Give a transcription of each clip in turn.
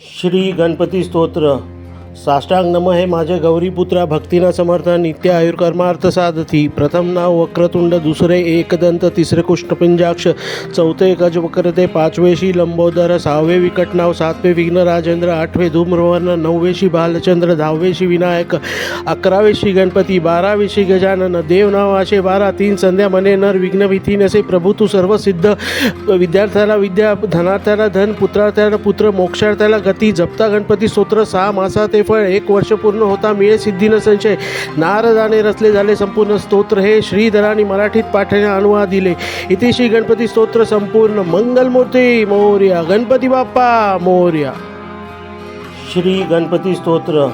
श्री गणपती स्तोत्र. साष्टांग नम हे माझे गौरीपुत्रा भक्तीना समर्थ नित्य आयुर्कर्मार्थ साधती. प्रथम नाव वक्रतुंड दुसरे एकदंत तिसरे कुष्ठपिंजाक्ष चौथे गजवक्रते पाचवेशी लंबोदर सहावे विकट नाव सातवे विघ्न राजेंद्र आठवे धूम्रवर्ण नववेशी बालचंद्र दहावेशी विनायक अकरावेशी गणपती बारावेशी गजानन देव नाव आशे बारा तीन संध्या मने नर विघ्न भीती नसे प्रभू तू सर्व सिद्ध विद्यार्थ्याला विद्या धनार्थ्याला धन पुत्रार्थ्याला पुत्र मोक्षार्थ्याला गती जपता गणपती स्तोत्र सहा मासा ते फळ एक वर्ष पूर्ण होता मिळे सिद्धीन संशय. नारदाने रचले झाले संपूर्ण स्तोत्र हे श्रीधराने मराठीत पाठवणे अनुवाद दिले. इथे श्री गणपती स्तोत्र संपूर्ण. मंगलमूर्ती मोर्या. गणपती बाप्पा मोर्या. श्री गणपती स्तोत्र.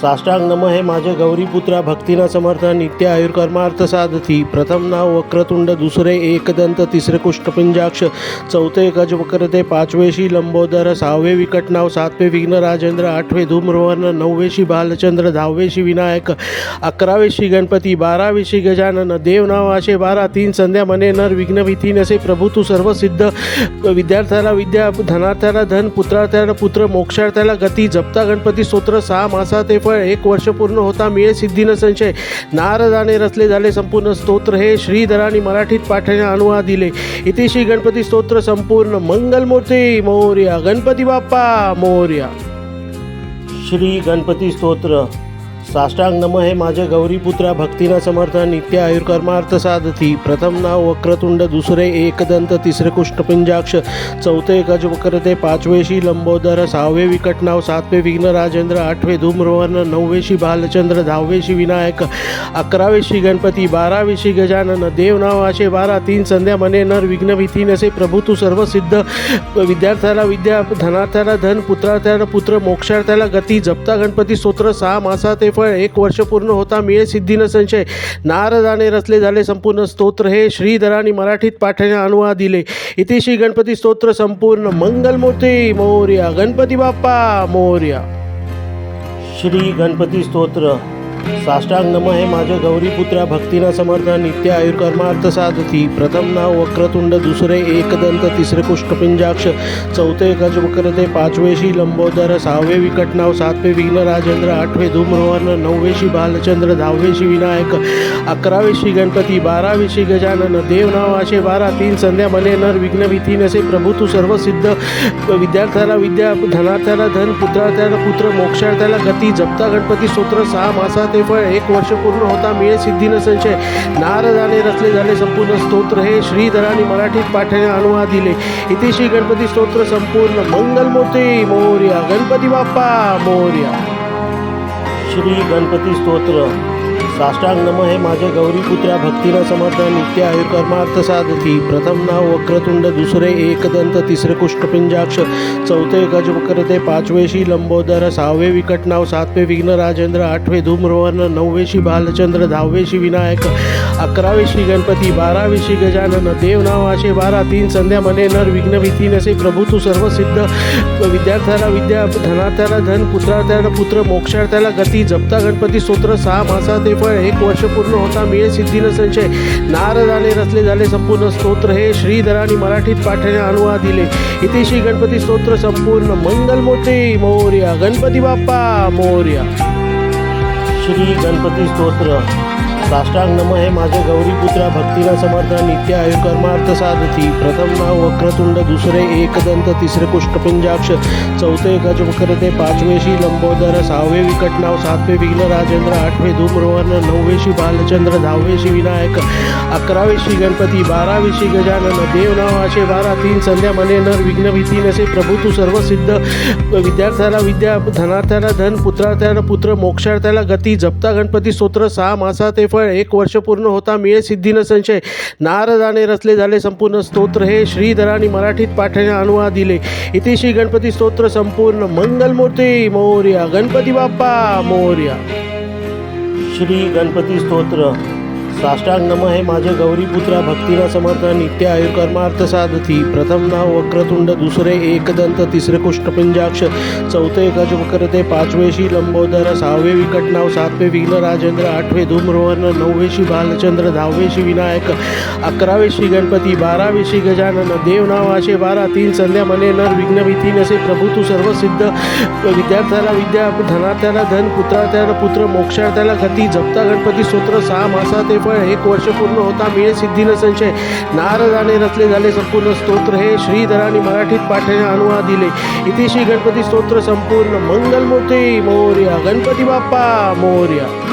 साष्टांग नम हे माझे गौरीपुत्रा भक्तीना समर्थ नित्य आयुर्कर्मार्थ साधती. प्रथम नाव वक्रतुंड दुसरे एकदंत तिसरे कुष्ठपिंजाक्ष चौथे गजवक्रते पाचवेशी लंबोदर सहावे विकट नाव सातवे विघ्न राजेंद्र आठवे धूम्रवर्ण नववेशी बालचंद्र दहावेशी विनायक अकरावेशी गणपती बारावेशी गजानन देव नाव असे बारा तीन संध्या मने नर विघ्न भीती नसे प्रभू तू सर्व सिद्ध विद्यार्थ्याला विद्या धनार्थ्याला धन पुत्रार्थ्याला पुत्र मोक्षार्थ्याला गती जपता गणपती स्तोत्र सहा मासा ते फळ एक वर्ष पूर्ण होता मिळे सिद्धीन संशय. नारदाने रचले झाले संपूर्ण स्तोत्र हे श्रीधराने मराठीत पाठवणे अनुवाद दिले. इथे श्री गणपती स्तोत्र संपूर्ण मंगलमूर्ती मौर्या. गणपती बाप्पा मौर्या. श्री गणपती स्तोत्र. साष्टांग नम हे माझे गौरीपुत्रा भक्तीना समर्थ नित्य आयुर्कर्मार्थ साधती. प्रथम नाव वक्रतुंड दुसरे एकदंत तिसरे कुष्ठपिंजाक्ष चौथे गजवक्रते पाचवेशी लंबोदर सहावे विकट नाव सातवे विघ्न राजेंद्र आठवे धूम्रवर्ण नववेशी बालचंद्र दहावेशी विनायक अकरावेशी गणपती बारावेशी गजानन देव नाव असे बारा तीन संध्या मने नर विघ्न भीती नसे प्रभू तू सर्व सिद्ध विद्यार्थ्याला विद्या धनार्थ्याला धन पुत्रार्थ्याला पुत्र मोक्षार्थ्याला गती जपता गणपती स्तोत्र सहा मासा ते फळ एक वर्ष पूर्ण होता मिळे सिद्धीनं संशय. नारदाने रचले झाले संपूर्ण स्तोत्र. हे श्रीधराने मराठीत पाठवण्या अनुवाद दिले. इथे श्री गणपती स्तोत्र संपूर्ण. मंगलमूर्ती मोर्या. गणपती बाप्पा मोर्या. श्री गणपती स्तोत्र. साष्टांग नम हे माझे गौरीपुत्रा भक्तीना समर्थ नित्य आयुर्कर्मार्थ साधती प्रथम नाव वक्रतुंड दुसरे एकदंत तिसरे कुष्ठपिंजाक्ष चौथे गजवक्रते पाचवेशी लंबोदर सहावे विकट नाव सातवे विघ्न राजेंद्र आठवे धूम्रवर्ण नववेशी बालचंद्र दहावेशी विनायक अकरावेशी गणपती बारावेशी गजानन देव नाव असे बारा तीन संध्या मने नर विघ्न भीती नसे प्रभू तू सर्व सिद्ध विद्यार्थ्याला विद्या धनार्थ्याला धन पुत्रार्थ्याला पुत्र मोक्षार्थ्याला गती जपता गणपती स्तोत्र सहा मासा ते फळ एक वर्ष पूर्ण होता. मिळे सिद्धीन संशय नारदाने रचले झाले संपूर्ण स्तोत्र हे श्रीधराने मराठीत पाठवण्या अनुवाद दिले. इथे श्री गणपती स्तोत्र संपूर्ण मंगलमूर्ती मोर्या. गणपती बाप्पा मोर्या. श्री गणपती स्तोत्र. साष्टांग नम हे माझे गौरीपुत्रा भक्तीना समर्थ नित्य आयुर्कर्मार्थ साधती प्रथम नाव वक्रतुंड दुसरे एकदंत तिसरे कुष्ठपिंजाक्ष चौथे गजवक्रते पाचवेशी लंबोदर सहावे विकट नाव सातवे विघ्न राजेंद्र आठवे धूम्रवर्ण नववेशी बालचंद्र दहावेशी विनायक अकरावेशी गणपती बारावेशी गजानन देव नाव आशे बारा तीन संध्या मने नर विघ्न भीती नसे प्रभू तू सर्व सिद्ध विद्यार्थ्याला विद्या धनार्थ्याला धन पुत्रार्थ्याला पुत्र मोक्षार्थ्याला गती जपता गणपती स्तोत्र सहा मासा ते फळ एक वर्ष पूर्ण होता मिळे सिद्धीनं संशय नारदाने रचले झाले संपूर्ण स्तोत्र हे श्रीधराने मराठीत पाठ्याने अनुवाद दिले. इथे श्री गणपती स्तोत्र संपूर्ण मंगल मोठे मोर्या. गणपती बाप्पा मोर्या. श्री गणपती स्तोत्र. साष्टांग नम हे माझे गौरीपुत्रा भक्तीना समर्थ नित्य आयुकर्मार्थ साधती. प्रथम नाव वक्रतुंड दुसरे एकदंत तिसरे कुष्ठपिंजाक्ष चौथे गजवक्रते पाचवेशी लंबोदर सहावे विकट नाव सातवे विघ्न राजेंद्र आठवे धूम्रवर्ण नववेशी बालचंद्र दहावेशी विनायक अकरावेशी गणपती बारावेशी गजानन देव नाव बारा तीन संध्या मने नर विघ्न भीती नसे प्रभू तू सर्व सिद्ध विद्यार्थ्याला विद्या धनार्थ्याला धन पुत्रार्थ्याला पुत्र मोक्षार्थ्याला गती जपता गणपती स्तोत्र सहा मासा ते फळ एक वर्ष पूर्ण होता मिळे सिद्धीन संशय. नारदाने रचले झाले संपूर्ण स्तोत्र हे श्रीधराने मराठीत पाठवण्या अनुवाद दिले. इथे श्री गणपती स्तोत्र संपूर्ण मंगलमूर्ती मौर्या. गणपती बाप्पा मौर्या. श्री गणपती स्तोत्र. साष्टांग नम हे माझे गौरीपुत्रा भक्तीना समर्थ नित्य आयुकर्मार्थ साधती प्रथम नाव वक्रतुंड दुसरे एकदंत तिसरे कुष्ठपुंजाक्ष चौथे गजवक्रते पाचवेशी लंबोदर सहावे विकट नाव सातवे विघ्न राजेंद्र आठवे धूम्रवर्ण नववेशी बालचंद्र दहावेशी विनायक अकरावेशी गणपती बारावेशी गजानन देव नाव आशे बारा तीन संध्या मने नर विघ्न भीती नसे प्रभू तू सर्व सिद्ध विद्यार्थ्याला विद्या धनार्थ्याला धन पुत्रार्थ्याला पुत्र मोक्षार्थ्याला गती जपता गणपती स्तोत्र सहा मासा ते फळ एक वर्ष पूर्ण होता मिळे सिद्धीनं संशय. नारदाने रचले झाले संपूर्ण स्तोत्र हे श्रीधराने मराठीत पाठवणे अनुवाद दिले. इथे श्री गणपती स्तोत्र संपूर्ण मंगलमूर्ती मोर्या. गणपती बाप्पा मोर्या.